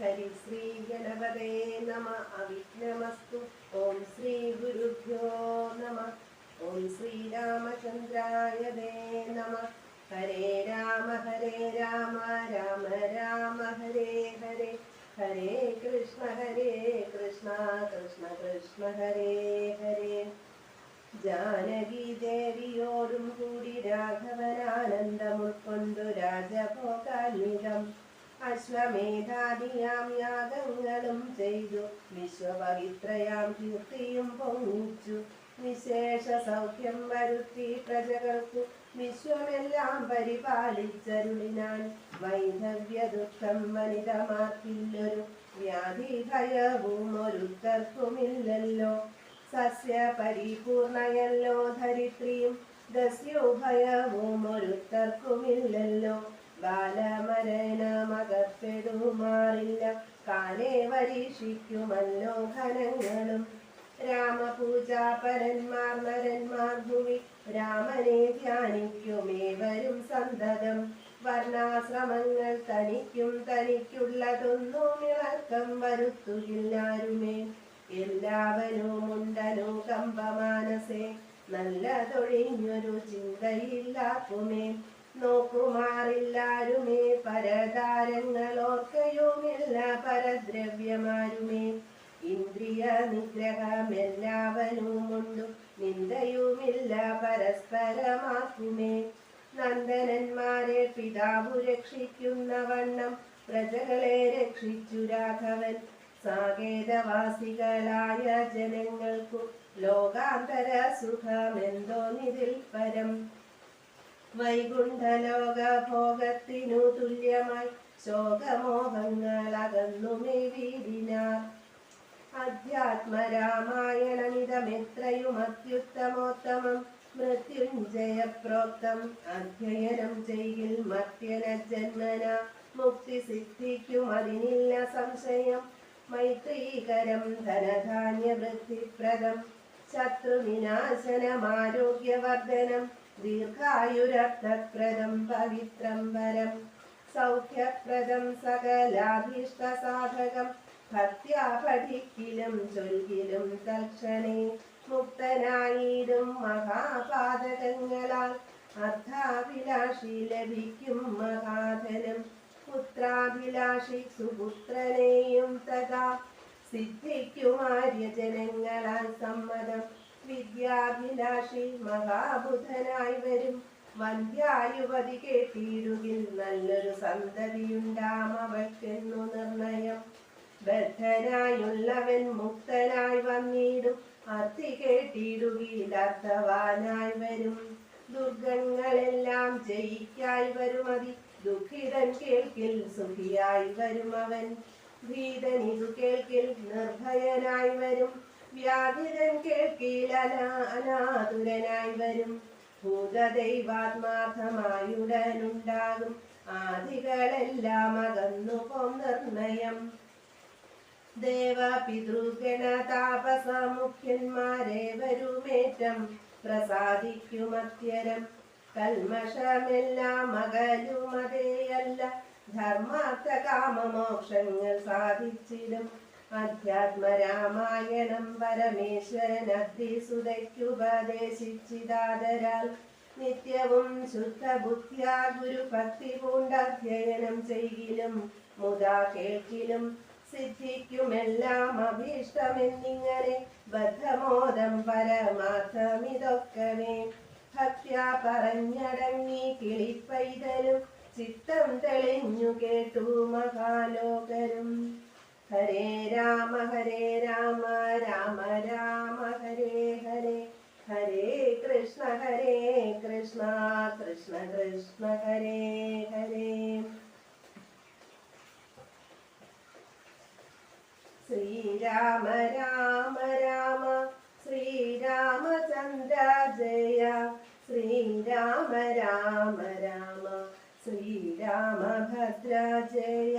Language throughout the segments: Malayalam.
ഹരിശ്രീ ഗണപതേ നമ. അവിഘ്നമസ്തു. ഓം ശ്രീ ഗുരുഭ്യോ നമ. ഓം ശ്രീരാമചന്ദ്രായ ദേ നമ. ഹരേ രാമ ഹരേ രാമ. രാമ രാമ ഹരേ ഹരേ. ഹരേ കൃഷ്ണ ഹരേ കൃഷ്ണ. കൃഷ്ണ കൃഷ്ണ ഹരേ ഹരേ. ജാനകി ദേവിയോടും കൂടി രാഘവനാനന്ദം ഉൾക്കൊണ്ടു രാജഭോഗാന്വിതം അശ്വമേധാദിയാം യാഗങ്ങളും ചെയ്തു. വിശ്വപവിത്രയാം കീർത്തിയും പൊങ്ങിച്ചു. വിശേഷ സൗഖ്യം വരുത്തി പ്രജകൾക്ക് വിശ്വമെല്ലാം പരിപാലിച്ചരുളിനാൻ വൈധവ്യ ദുഃഖം വനിതമാർക്കില്ലൊരു വ്യാധി ഭയവും ഒരുത്തർക്കുമില്ലല്ലോ. സസ്യ പരിപൂർണയല്ലോ ധരിത്രിയും ദസ്യോഭയവും ഒരുത്തർക്കുമില്ലല്ലോ. ബാലമരണമകപ്പെടുമാറില്ല കാലേ പരീക്ഷിക്കുമല്ലോ ഘനങ്ങളും. രാമപൂജാപരന്മാർ നരന്മാർ ഭൂമി രാമനെ ധ്യാനിക്കുമേവരും സന്തതം. വർണാശ്രമങ്ങൾ തനിക്കും തനിക്കുള്ളതൊന്നും ഇളക്കം വരുത്തുകില്ലാരുമേ. എല്ലാവരും ഉണ്ടനുകമ്പമാനസേ നല്ലതൊഴിഞ്ഞൊരു ചിന്തയില്ലാക്കുമേ. നോക്കുമാറില്ലാരുമേ പരതാരങ്ങളോർക്കയുമില്ല പരദ്രവ്യമാരുമേ. ഇന്ദ്രിയ നിഗ്രഹമെല്ലാവനുമുണ്ടു നിന്ദയുമില്ല പരസ്പരമാക്കുമേ നന്ദനന്മാരെ പിതാവു രക്ഷിക്കുന്ന വണ്ണം പ്രജകളെ രക്ഷിച്ചു രാഘവൻ. സാകേതവാസികളായ ജനങ്ങൾക്കു ലോകാന്തര സുഖമെന്തോന്നിതിൽ പരം. വൈകുണ്ഠലോക ഭോഗത്തിനു തുല്യമായി വീടിനാർ അധ്യാത്മരാമായണമിതമെത്രയും അത്യുത്തമോത്തമം മൃത്യുഞ്ജയ പ്രോക്തം അധ്യയനം ചെയ്യിൽ മർത്യന ജന്മന മുക്തി സിദ്ധിക്കും അതിനില്ല സംശയം. മൈത്രീകരം ധനധാന്യ വൃത്തിപ്രദം ശത്രുവിനാശനം ശത്രുവിനാശനമാരോഗ്യവർദ്ധനം ദീർഘായുരർത്ഥപ്രദം പവിത്രം വരം. സൗഖ്യപ്രദം സകലാഭീഷ്ട സാധകം പഠിക്കിലും ചൊൽകിലും തൽക്ഷണേ മുക്തനായിടും മഹാപാതകങ്ങളാൽ. അർത്ഥാഭിലാഷി ലഭിക്കും മഹാധനം. പുത്രാഭിലാഷി സുപുത്രനെയും തഥാ. സിദ്ധിക്കുമാര്യജനങ്ങളാൽ സമ്മതം. വിദ്യാഭിലാഷി മഹാബുധനായി വരും. വന്ധ്യായുവതി കേട്ടിടുകിൽ നല്ലൊരു സന്തതിയുണ്ടാം അവൾക്കെന്നു നിർണയം. ബദ്ധനായുള്ളവൻ മുക്തനായി വന്നിടും. അർത്ഥി കേട്ടിടുകിൽ അർത്ഥവാനായി വരും. ദുർഗങ്ങളെല്ലാം ജയിക്കായി വരുമതി ദുഃഖിതൻ കേൾക്കിൽ സുഖിയായി വരും അവൻ. ഭീതനിതു കേൾക്കിൽ നിർഭയനായി വരും. വ്യാധിതൻ അനാതുരനായി വരും. ഭൂതദൈവാത്മാർത്ഥമായുടനുണ്ടാകും. ആദികളെല്ലാം അകന്നു പോം നിർണയം. ദേവ പിതൃഗണ വരുമേറ്റം. പ്രസാദിക്കുമത്യരം കൽമഷമെല്ലാം അകലുമതേയല്ല. ധർമാർത്ഥ കാമമോക്ഷങ്ങൾ സാധിച്ചിടും. അധ്യാത്മരാമായണം പരമേശ്വരൻ അദ്രിസുതയ്ക്കുപദേശിച്ചിതാതരാൽ നിത്യവും ശുദ്ധ ബുദ്ധ്യാ ഗുരുഭക്തി പൂണ്ടധ്യയനം ചെയ്യിലും മുതാ കേൾക്കിലും സിദ്ധിക്കുമെല്ലാം അഭീഷ്ടമെന്നിങ്ങനെ ബദ്ധമോദം പരമാർത്ഥമിതൊക്കവേ. ഭക്യാ പറഞ്ഞടങ്ങി കിളിപ്പൈതലും ചിത്തം തെളിഞ്ഞു കേട്ടു മഹാലോകരും. ഹരേ രാമ ഹരേ രാമ രാമ രാമ ഹരേ ഹരേ. ഹരേ കൃഷ്ണ ഹരേ കൃഷ്ണ കൃഷ്ണ കൃഷ്ണ ഹരേ ഹരേ. ശ്രീരാമ രാമ രാമ ശ്രീരാമചന്ദ്ര ജയ. ശ്രീരാമ രാമ രാമ ശ്രീരാമഭദ്ര ജയ.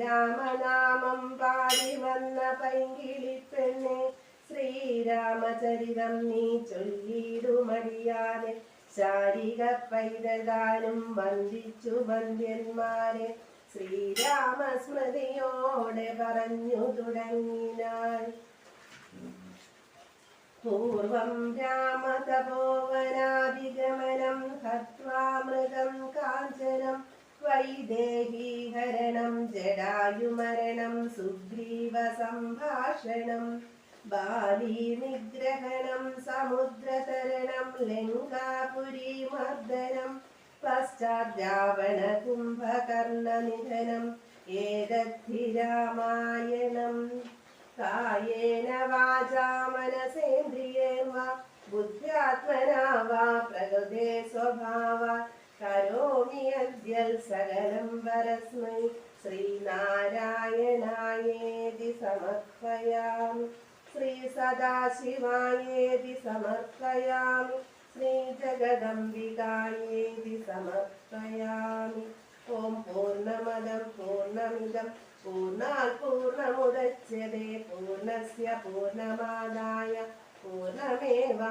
ശ്രീരാമനാമം പാടി വന്ന പൈങ്കിളിപ്പെണ്ണെ ശ്രീരാമചരിതം നീ ചൊല്ലിയിടുമടിയാതെ ശാരിക പൈതകാനും വന്ദിച്ചു വന്ദ്യന്മാരെ. ശ്രീരാമസ്മൃതിയോടെ പറഞ്ഞു തുടങ്ങിനാൽ പൂർവം രാമതപോവനാഭിഗമനം ഹൃതം കാഞ്ചനം വൈദേഹീഹരണം रणं सुग्रीवसम्भाषणं बालीनिग्रहणं समुद्रतरणं लिङ्गापुरीमर्दनंधनं एतद्धिरामायणं कायेन वाचा मनसेन्द्रियेण वा बुद्ध्यात्मना वा प्रकृते स्वभावा करोमि अद्य सकलं वरस्मै श्रीनारायणायेति समर्पयामि श्रीसदाशिवायेति समर्पयामि श्रीजगदम्बिकायेति समर्पयामि ॐ पूर्णमदं पूर्णमिदं पूर्णात् पूर्णमुदच्यते पूर्णस्य पूर्णमादाय पूर्णमेवावशिष्यते